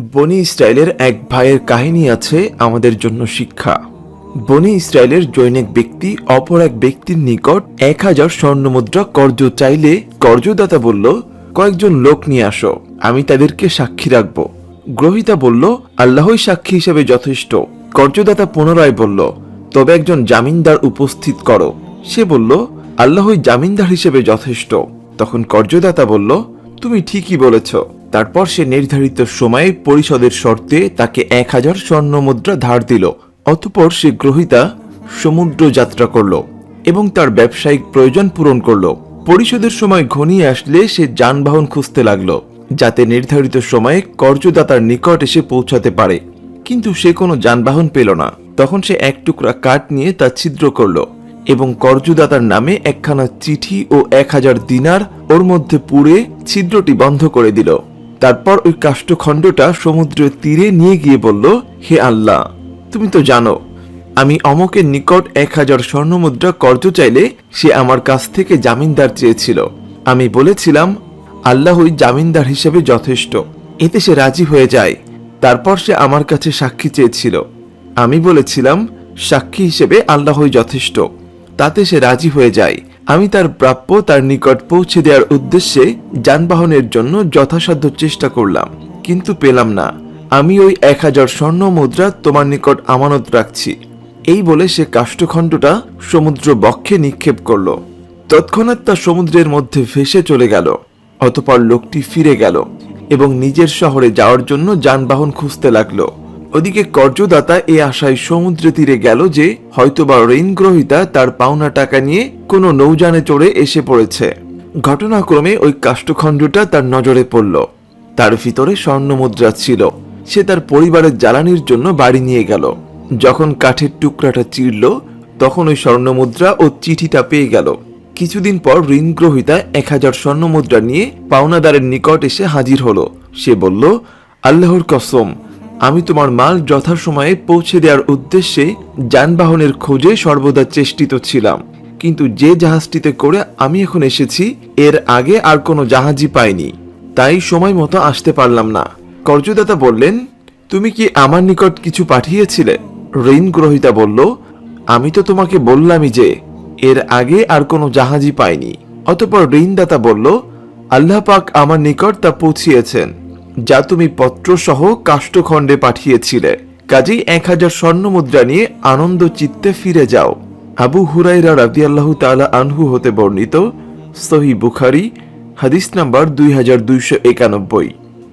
বনি ইসরায়েলের এক ভাইয়ের কাহিনী আছে আমাদের জন্য শিক্ষা। বনি ইসরায়েলের জৈনিক ব্যক্তি অপর এক ব্যক্তির নিকট এক হাজার স্বর্ণমুদ্রা কর্জ চাইলে কর্জদাতা বলল, কয়েকজন লোক নিয়ে আসো, আমি তাদেরকে সাক্ষী রাখব। গ্রহিতা বলল, আল্লাহই সাক্ষী হিসেবে যথেষ্ট। কর্জদাতা পুনরায় বলল, তবে একজন জামিনদার উপস্থিত করো। সে বলল, আল্লাহই জামিনদার হিসেবে যথেষ্ট। তখন কর্জদাতা বলল, তুমি ঠিকই বলেছ। তারপর সে নির্ধারিত সময়ে পরিষদের শর্তে তাকে এক হাজার স্বর্ণ মুদ্রা ধার দিল। অতপর সে গ্রহিতা সমুদ্র যাত্রা করল এবং তার ব্যবসায়িক প্রয়োজন পূরণ করল। পরিষদের সময় ঘনিয়ে আসলে সে যানবাহন খুঁজতে লাগল, যাতে নির্ধারিত সময়ে কর্জদাতার নিকট এসে পৌঁছাতে পারে। কিন্তু সে কোনো যানবাহন পেল না। তখন সে এক টুকরা কাঠ নিয়ে তা ছিদ্র করল এবং কর্জদাতার নামে একখানা চিঠি ও এক হাজার দিনার ওর মধ্যে পুড়ে ছিদ্রটি বন্ধ করে দিল। তারপর ওই কাষ্ঠখণ্ডটা সমুদ্রের তীরে নিয়ে গিয়ে বলল, হে আল্লাহ, তুমি তো জানো, আমি অমকের নিকট এক হাজার স্বর্ণমুদ্রা কর্জ চাইলে সে আমার কাছ থেকে জামিনদার চেয়েছিল। আমি বলেছিলাম, আল্লাহই জামিনদার হিসেবে যথেষ্ট। এতে সে রাজি হয়ে যায়। তারপর সে আমার কাছে সাক্ষী চেয়েছিল। আমি বলেছিলাম, সাক্ষী হিসেবে আল্লাহই যথেষ্ট। তাতে সে রাজি হয়ে যায়। আমি তার প্রাপ্য তার নিকট পৌঁছে দেওয়ার উদ্দেশ্যে যানবাহনের জন্য যথাসাধ্য চেষ্টা করলাম, কিন্তু পেলাম না। আমি ওই এক হাজার স্বর্ণ মুদ্রা তোমার নিকট আমানত রাখছি। এই বলে সে কাষ্ঠখণ্ডটা সমুদ্র বক্ষে নিক্ষেপ করল। তৎক্ষণাৎ তা সমুদ্রের মধ্যে ভেসে চলে গেল। অতপর লোকটি ফিরে গেল এবং নিজের শহরে যাওয়ার জন্য যানবাহন খুঁজতে লাগল। ওদিকে কর্জদাতা এ আশায় সমুদ্র তীরে গেল যে হয়তোবা ঋণ গ্রহিতা তার পাওনা টাকা নিয়ে কোনো নৌযানে চড়ে এসে পড়েছে। ঘটনাক্রমে ওই কাষ্ঠখণ্ডটা তার নজরে পড়ল। তার ভিতরে স্বর্ণ মুদ্রা ছিল। সে তার পরিবারের জ্বালানির জন্য বাড়ি নিয়ে গেল। যখন কাঠের টুকরাটা চিরল, তখন ওই স্বর্ণমুদ্রা ও চিঠিটা পেয়ে গেল। কিছুদিন পর ঋণ গ্রহিতা এক হাজার স্বর্ণমুদ্রা নিয়ে পাওনাদারের নিকট এসে হাজির হলো। সে বলল, আল্লাহর কসম আমি তোমার মাল যথাসময়ে পৌঁছে দেওয়ার উদ্দেশ্যে যানবাহনের খোঁজে সর্বদা চেষ্টিত ছিলাম। কিন্তু যে জাহাজটিতে করে আমি এখন এসেছি, এর আগে আর কোনো জাহাজই পাইনি। তাই সময় মতো আসতে পারলাম না। কর্জদাতা বললেন, তুমি কি আমার নিকট কিছু পাঠিয়েছিলে? ঋণ গ্রহিতা বলল, আমি তো তোমাকে বললামই যে, এর আগে আর কোনো জাহাজই পাইনি। অতপর ঋণদাতা বলল, আল্লাহ পাক আমার নিকট তা পৌঁছিয়েছেন। যা তুমি পত্র সহ কাষ্ঠখণ্ডে পাঠিয়েছিলে। কাজেই এক হাজার স্বর্ণ মুদ্রা নিয়ে আনন্দ চিত্তে ফিরে যাও। আবু হুরাইরা রাদিয়াল্লাহু তাআলা আনহু হতে বর্ণিত সহি বুখারি, হাদিস নাম্বার দুই হাজার দুইশো একানব্বই।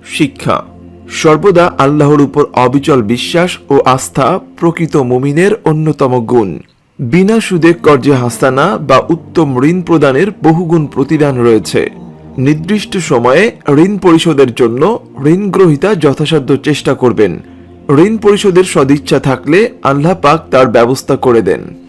শিক্ষা, সর্বদা আল্লাহর উপর অবিচল বিশ্বাস ও আস্থা প্রকৃত মুমিনের অন্যতম গুণ। বিনা সুদে কর্জে হাসানা বা উত্তম ঋণ প্রদানের বহুগুণ প্রতিদান রয়েছে। নির্দিষ্ট সময়ে ঋণ পরিশোধের জন্য ঋণ গ্রহিতা যথাসাধ্য চেষ্টা করবেন। ঋণ পরিশোধের সদিচ্ছা থাকলে আল্লাহ পাক তার ব্যবস্থা করে দেন।